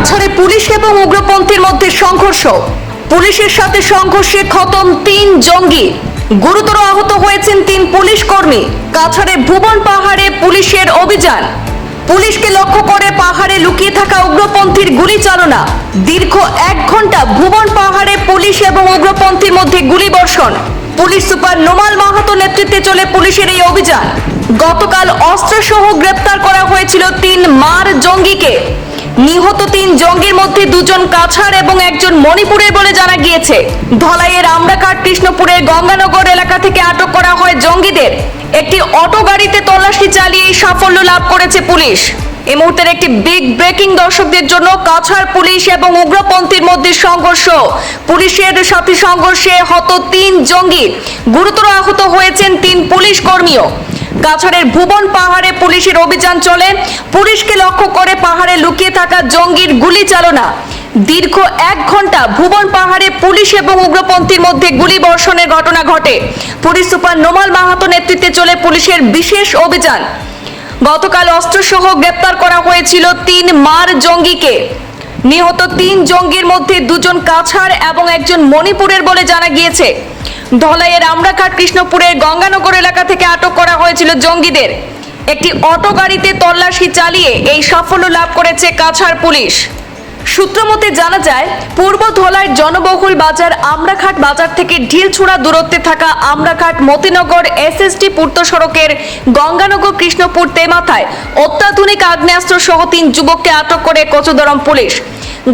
কাছাড়ে police এবং উগ্রপন্থীর মধ্যে সংঘর্ষ। পুলিশের সাথে সংঘর্ষে খতম তিন জঙ্গি। গুরুতর আহত হয়েছেন তিন পুলিশ কর্মী। কাছাড়ে ভুবন পাহাড়ে পুলিশের অভিযান। পুলিশকে লক্ষ্য করে পাহাড়ে লুকিয়ে থাকা উগ্রপন্থীর গুলি চালনা। দীর্ঘ এক ঘণ্টা ভুবন পাহাড়ে পুলিশ এবং উগ্রপন্থীর মধ্যে গুলি বর্ষণ। পুলিশ সুপার নোমাল মাহাতো নেতৃত্বে চলে পুলিশের এই অভিযান। গতকাল অস্ত্রসহ গ্রেপ্তার করা হয়েছিল তিন মার জঙ্গিকে। নিহত তিন জঙ্গির মধ্যে দুজন কাছাড় এবং একজন মণিপুরের বলে জানা গিয়েছে। ধলাইয়ের আমরাকাট কৃষ্ণপুরের গঙ্গানগর এলাকা থেকে আটক করা হয় জঙ্গিদের। একটি অটো গাড়িতে তল্লাশি চালিয়ে সাফল্য লাভ করেছে পুলিশ। এই মুহূর্তের একটি বিগ ব্রেকিং দর্শকদের জন্য কাছাড় পুলিশ এবং উগ্রপন্থীর মধ্যে সংঘর্ষ। পুলিশের সাথে সংঘর্ষে হত তিন জঙ্গি। গুরুতর আহত হয়েছেন তিন পুলিশ কর্মীও। কাছাড়ের ভুবন পাহাড়ে পুলিশের অভিযান চলে। পুলিশকে লক্ষ্য করে পাহাড়ে লুকিয়ে থাকা জঙ্গির গুলি চালনা। দীর্ঘ এক ঘণ্টা ভুবন পাহাড়ে পুলিশ এবং উগ্রপন্থীর মধ্যে গুলি বর্ষণের ঘটনা ঘটে। পুলিশ সুপার নোমাল মাহাতো নেতৃত্বে চলে পুলিশের বিশেষ অভিযান। গতকাল অস্ত্রসহ গ্রেপ্তার করা হয়েছিল তিন মার জঙ্গিকে। নিহত তিন জঙ্গির মধ্যে দুজন কাছাড় এবং একজন মণিপুরের বলে জানা গিয়েছে। ধলাইয়ের আমরাঘাট কৃষ্ণপুরের গঙ্গানগর এলাকা থেকে আটক করা হয়েছিল জঙ্গিদের। একটি অটো গাড়িতে তল্লাশি চালিয়ে এই সাফল্য লাভ করেছে কাছাড় পুলিশ। সূত্রমতে জানা যায়, পূর্ব ধলার জনবহুল বাজার আমরাঘাট বাজার থেকে ঢিলছুড়া দূরত্বে থাকা আমরাঘাট মতিনগর এসএসটি পূর্ত সড়কের গঙ্গানগর কৃষ্ণপুর তেমাথায় অত্যাধুনিক আগ্নেয়াস্ত্র সহ তিন যুবককে আটক করে কচুদরম পুলিশ।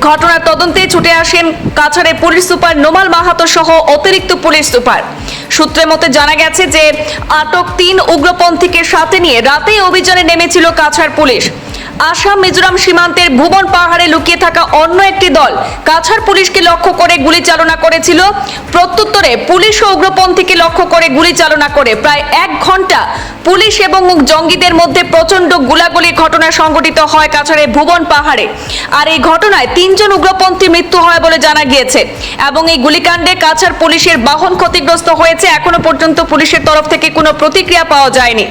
ঘটনার তদন্তে ছুটে আসেন কাছাড়ে পুলিশ সুপার নোমাল মাহাতো সহ অতিরিক্ত পুলিশ সুপার। সূত্রের মতে জানা গেছে যে, আটক তিন উগ্রপন্থীকে সাথে নিয়ে রাতেই অভিযানে নেমেছিল কাছাড় পুলিশ। আসাম মিজোরাম সীমান্তের ভুবন পাহাড়ে লুকিয়ে থাকা অন্য একটি দল কাছাড় পুলিশকে লক্ষ্য করে গুলি চালনা করেছিল। প্রত্যুত্তরে পুলিশ ও উগ্রপন্থীকে লক্ষ্য করে গুলি চালনা করে প্রায় এক ঘণ্টা পুলিশ এবং জঙ্গিদের মধ্যে প্রচণ্ড গুলাগুলির ঘটনা সংঘটিত হয় কাছাড়ের ভুবন পাহাড়ে। আর এই ঘটনায় তিনজন উগ্রপন্থী মৃত্যু হয় বলে জানা গিয়েছে এবং এই গুলিকাণ্ডে কাছাড় পুলিশের বাহন ক্ষতিগ্রস্ত হয়েছে। এখনও পর্যন্ত পুলিশের তরফ থেকে কোনো প্রতিক্রিয়া পাওয়া যায়নি।